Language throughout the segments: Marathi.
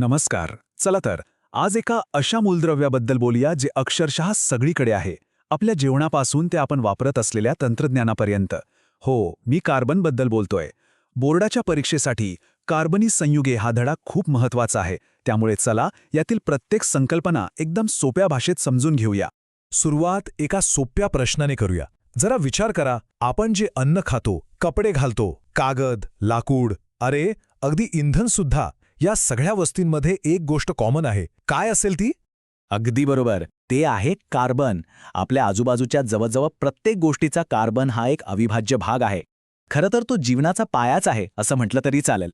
नमस्कार. चला तर आज एका अशा मूलद्रव्याबद्दल बोलूया जे अक्षरशः सगळीकडे आहे. आपल्या जेवणापासून ते आपण वापरत असलेल्या तंत्रज्ञानापर्यंत. हो मी कार्बनबद्दल बोलतोय. बोर्डाच्या परीक्षेसाठी कार्बनी संयुगे हा धडा खूप महत्त्वाचा आहे. त्यामुळे चला यातील प्रत्येक संकल्पना एकदम सोप्या भाषेत समजून घेऊया. सुरुवात एका सोप्या प्रश्नाने करूया. जरा विचार करा आपण जे अन्न खातो कपडे घालतो कागद लाकूड अरे अगदी इंधन सुद्धा या सगळ्या वस्तूंमध्ये एक गोष्ट कॉमन आहे. काय असेल ती? अगदी बरोबर. ते आहे कार्बन. आपल्या आजूबाजूच्या जवळजवळ प्रत्येक गोष्टीचा कार्बन हा एक अविभाज्य भाग आहे. खरं तर तो जीवनाचा पायाच आहे असं म्हटलं तरी चालेल.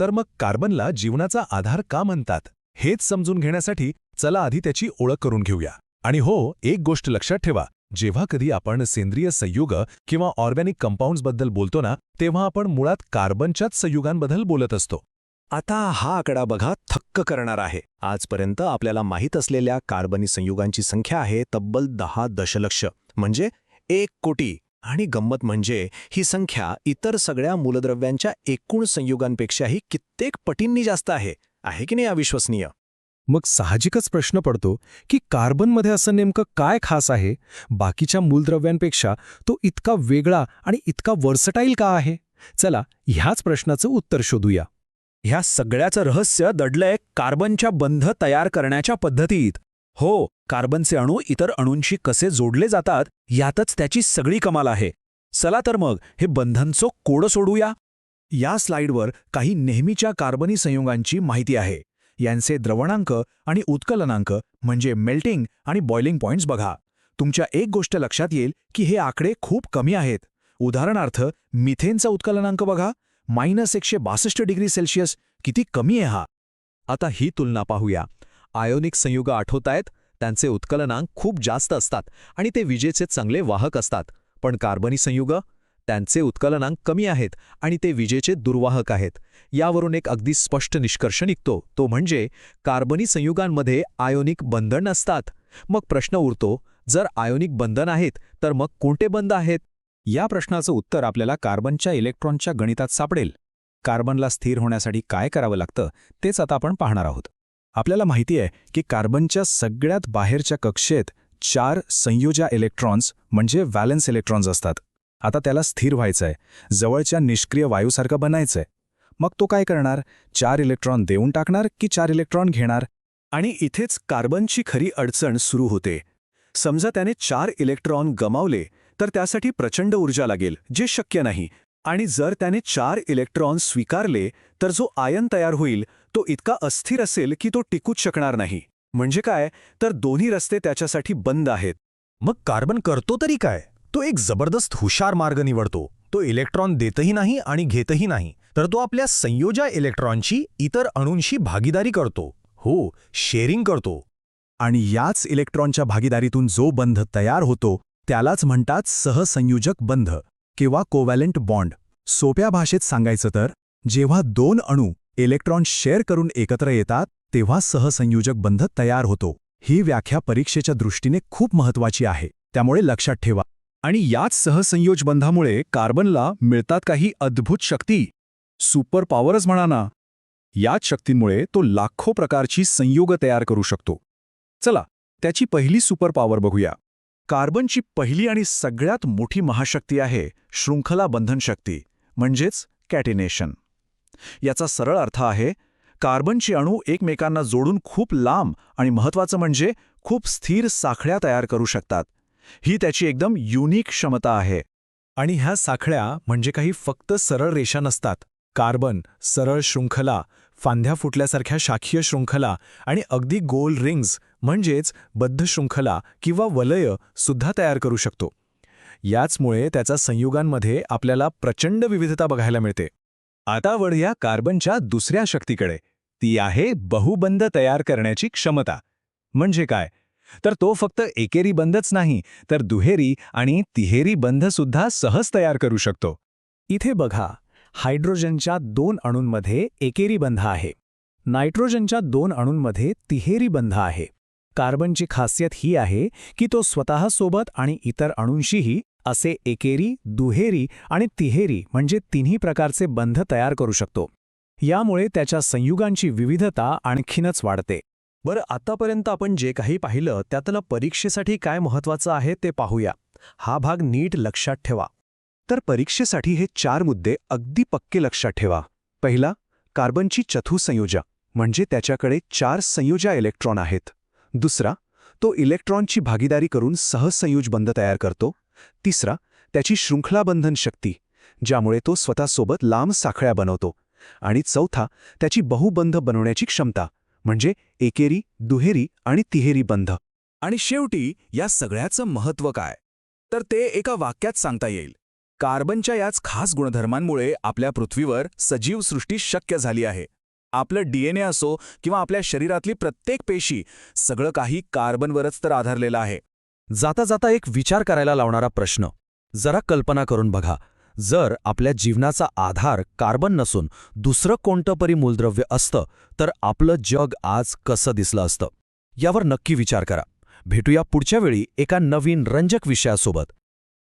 तर मग कार्बनला जीवनाचा आधार का म्हणतात? हेच समजून घेण्यासाठी चला आधी त्याची ओळख करून घेऊया. आणि हो एक गोष्ट लक्षात ठेवा. जेव्हा कधी आपण सेंद्रिय संयुग किंवा ऑर्गॅनिक कंपाऊंड्सबद्दल बोलतो ना तेव्हा आपण मुळात कार्बनच्याच संयुगांबद्दल बोलत असतो. आता हा आकडा बघा थक्क करणार आहे. आजपर्यंत आपल्याला माहीत असलेल्या कार्बनी संयुगांची संख्या आहे तब्बल दहा दशलक्ष. म्हणजे एक कोटी. आणि गंमत म्हणजे ही संख्या इतर सगळ्या मूलद्रव्यांच्या एकूण संयुगांपेक्षाही कित्येक पटींनी जास्त आहे. आहे की नाही अविश्वसनीय? मग साहजिकच प्रश्न पडतो की कार्बनमध्ये असं नेमकं काय खास आहे? बाकीच्या मूलद्रव्यांपेक्षा तो इतका वेगळा आणि इतका वर्सटाईल का आहे? चला ह्याच प्रश्नाचं उत्तर शोधूया. ह्या सगळ्याचं रहस्य दडलंय कार्बनच्या बंध तयार करण्याच्या पद्धतीत. हो कार्बनचे अणू इतर अणूंशी कसे जोडले जातात यातच त्याची सगळी कमाल आहे. चला तर मग हे बंधनचो कोड सोडूया. या स्लाइडवर काही नेहमीच्या कार्बनी संयुगांची माहिती आहे. यांचे द्रवणांक आणि उत्कलनांक म्हणजे मेल्टिंग आणि बॉइलिंग पॉइंट्स बघा. तुमच्या एक गोष्ट लक्षात येईल की हे आकडे खूप कमी आहेत. उदाहरणार्थ मिथेनचा उत्कलनांक बघा. मायनस एकशे बासष्ट डिग्री सेल्सिअस. किती कमी आहे हा? आता ही तुलना पाहूया. आयोनिक संयुग आठवतायत त्यांचे उत्कलनांक खूप जास्त असतात आणि ते विजेचे चांगले वाहक असतात. पण कार्बनी संयुग? त्यांचे उत्कलनांक कमी आहेत आणि ते विजेचे दुर्वाहक आहेत. यावरून एक अगदी स्पष्ट निष्कर्ष निघतो. तो म्हणजे कार्बनी संयुगांमध्ये आयोनिक बंधन असतात. मग प्रश्न उरतो जर आयोनिक बंधन आहेत तर मग कोणते बंध आहेत? या प्रश्नाचं उत्तर आपल्याला कार्बनच्या इलेक्ट्रॉनच्या गणितात सापडेल. कार्बनला स्थिर होण्यासाठी काय करावं लागतं तेच आता आपण पाहणार आहोत. आपल्याला माहिती आहे की कार्बनच्या सगळ्यात बाहेरच्या कक्षेत चार संयोजा इलेक्ट्रॉन्स म्हणजे व्हॅलन्स इलेक्ट्रॉन्स असतात. आता त्याला स्थिर व्हायचंय जवळच्या निष्क्रिय वायूसारखं बनायचंय. मग तो काय करणार? चार इलेक्ट्रॉन देऊन टाकणार की चार इलेक्ट्रॉन घेणार? आणि इथेच कार्बनची खरी अडचण सुरू होते. समजा त्याने चार इलेक्ट्रॉन गमावले तर त्यासाठी प्रचंड ऊर्जा लागेल जे शक्य नाही. आणि जर त्याने चार इलेक्ट्रॉन स्वीकारले तर जो आयन तयार होईल तो इतका अस्थिर असेल की तो टिकूच शकणार नाही. म्हणजे काय? तर दोन्ही रस्ते त्याच्यासाठी बंद आहेत. मग कार्बन करतो तरी काय? तो एक जबरदस्त हुशार मार्ग निवडतो. तो इलेक्ट्रॉन देतही नाही आणि घेतही नाही. तर तो आपल्या संयोजा इलेक्ट्रॉनची इतर अणूंशी भागीदारी करतो. हो शेअरिंग करतो. आणि याच इलेक्ट्रॉनच्या भागीदारीतून जो बंध तयार होतो त्यालाच म्हणतात सहसंयोजक बंध किंवा कोव्हॅलेंट बॉन्ड. सोप्या भाषेत सांगायचं तर जेव्हा दोन अणू इलेक्ट्रॉन शेअर करून एकत्र येतात तेव्हा सहसंयोजक बंध तयार होतो. ही व्याख्या परीक्षेच्या दृष्टीने खूप महत्वाची आहे. त्यामुळे लक्षात ठेवा. आणि याच सहसंयोज बंधामुळे कार्बनला मिळतात काही अद्भुत शक्ती. सुपर पॉवरच म्हणा ना. याच शक्तींमुळे तो लाखो प्रकारची संयोग तयार करू शकतो. चला त्याची पहिली सुपर पॉवर बघूया. कार्बनची पहिली आणि सगळ्यात मोठी महाशक्ती आहे शृंखला बंधन शक्ती म्हणजेच कॅटिनेशन. याचा सरळ अर्थ आहे कार्बनची अणू एकमेकांना जोडून खूप लांब आणि महत्वाचं म्हणजे खूप स्थिर साखळ्या तयार करू शकतात. ही त्याची एकदम युनिक क्षमता आहे. आणि ह्या साखळ्या म्हणजे काही फक्त सरळ रेषा नसतात. कार्बन सरळ शृंखला फांद्या फुटल्यासारख्या शाखीय शृंखला आणि अगदी गोल रिंग्ज म्हणजेच बद्ध शृंखला किंवा वलय सुद्धा तयार करू शकतो. याचमुळे त्याचा संयुगांमध्ये आपल्याला प्रचंड विविधता बघायला मिळते. आता वळूया कार्बनच्या दुसऱ्या शक्तीकडे. ती आहे बहुबंध तयार करण्याची क्षमता. म्हणजे काय? तर तो फक्त एकेरी बंधच नाही तर दुहेरी आणि तिहेरी बंधसुद्धा सहज तयार करू शकतो. इथे बघा हायड्रोजनच्या दोन अणूंमध्ये एकेरी बंध आहे. नायट्रोजनच्या दोन अणूंमध्ये तिहेरी बंध आहे. कार्बनची खासियत ही आहे की तो स्वतःसोबत आणि इतर अणूंशीही असे एकेरी दुहेरी आणि तिहेरी म्हणजे तिन्ही प्रकारचे बंध तयार करू शकतो. यामुळे त्याच्या संयुगांची विविधता आणखीनच वाढते. बरं आतापर्यंत आपण जे काही पाहिलं त्यातलं परीक्षेसाठी काय महत्वाचं आहे ते पाहूया. हा भाग नीट लक्षात ठेवा. तर परीक्षेसाठी हे चार मुद्दे अगदी पक्के लक्षात ठेवा. पहिला कार्बनची चथुसंयोजा म्हणजे त्याच्याकडे चार संयोजा इलेक्ट्रॉन आहेत. दुसरा तो इलेक्ट्रॉनची भागीदारी करून सहसंयुज बंध तयार करतो. तिसरा त्याची शृंखलाबंधन शक्ती ज्यामुळे तो स्वतःसोबत लांब साखळ्या बनवतो. आणि चौथा त्याची बहुबंध बनवण्याची क्षमता म्हणजे एकेरी दुहेरी आणि तिहेरी बंध. आणि शेवटी या सगळ्याचं महत्त्व काय? तर ते एका वाक्यात सांगता येईल. कार्बनच्या याच खास गुणधर्मांमुळे आपल्या पृथ्वीवर सजीव सृष्टी शक्य झाली आहे. आपलं डीएनए असो किंवा आपल्या शरीरातली प्रत्येक पेशी सगळं काही कार्बनवरच तर आधारलेलं आहे. जाता जाता एक विचार करायला लावणारा प्रश्न. जरा कल्पना करून बघा. जर आपल्या जीवनाचा आधार कार्बन नसून दुसरं कोणतं परी मूलद्रव्य असतं तर आपलं जग आज कसं दिसलं असतं? यावर नक्की विचार करा. भेटूया पुढच्या वेळी एका नवीन रंजक विषयासोबत.